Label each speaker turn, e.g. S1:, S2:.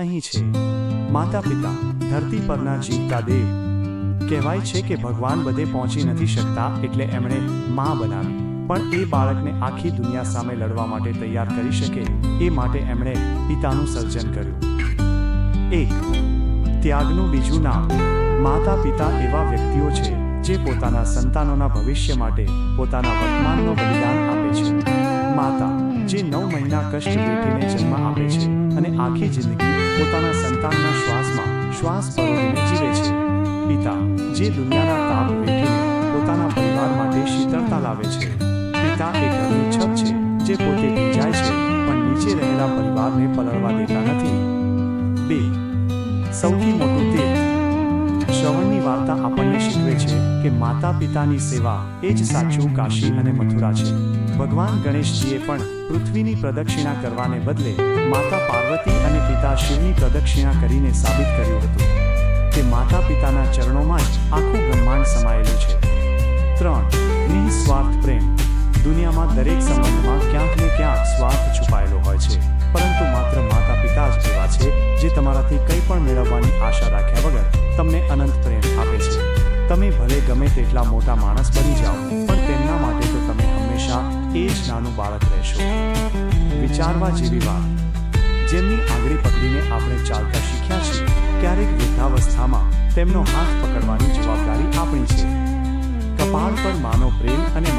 S1: અહીં છે. માતા પિતા ધરતી પરના જીવતા દેવ. કહેવાય છે કે ભગવાન બધે પહોંચી નથી શકતા એટલે એમણે માં બનાવી. પણ એ બાળકને આખી દુનિયા સામે લડવા માટે તૈયાર કરી શકે એ માટે એમણે પિતાનું સર્જન કર્યું. એક, ત્યાગનું બીજું નામ. માતા પિતા એવા વ્યક્તિઓ છે જે પોતાના સંતાનોના ભવિષ્ય માટે પોતાના વર્તમાનનું બલિદાન આપે છે. માતા, જે નવ મહિના કષ્ટ વેઠીને જન્મ આપે છે અને આખી જિંદગી પોતાના સંતાનના શ્વાસમાં શ્વાસ પરોવીને જીવે છે. પિતા, જે દુનિયાના તાપ વેઠીને પોતાના પરિવાર માટે શીતળતા લાવે છે. પિતા એ ઘરની છે, જે પોતે ભીંજાય છે, પણ નીચે રહેલા પરિવારને પલળવા દેતા નથી. બે, સૌથી મોટું શ્રવણની વાર્તા આપણને શીખવે છે કે માતા પિતાની સેવા એ જ સાચું, કાશી અને મથુરા છે. ભગવાન ગણેશજીએ પણ પૃથ્વીની પ્રદક્ષિણા કરવાને બદલે માતા પાર્વતી અને પિતા શિવની પ્રદક્ષિણા કરીને સાબિત કર્યું હતું કે માતા પિતાના ચરણોમાં જ આખું બ્રહ્માંડ સમાયેલું છે. ત્રણ, નિઃસ્વાર્થ પ્રેમ. દુનિયામાં દરેક સંબંધમાં ક્યાંક તમારાથી કંઈ પણ મેળવવાની આશા રાખ્યા વગર તમને અનંત પ્રેમ આપે છે. તમે ભલે ગમે તેટલા મોટા માણસ બની જાઓ, પણ તેમના માટે તો તમે હંમેશા એ જ નાનું બાળક રહેશો. વિચારવા જેવી વાત. જેમની આંગળી પકડીને આપણે ચાલતા શીખ્યા છીએ, ક્યારેક વૃદ્ધાવસ્થામાં તેમનો હાથ પકડવાની જવાબદારી આપણી છે. કપાળ પર માનો પ્રેમ અને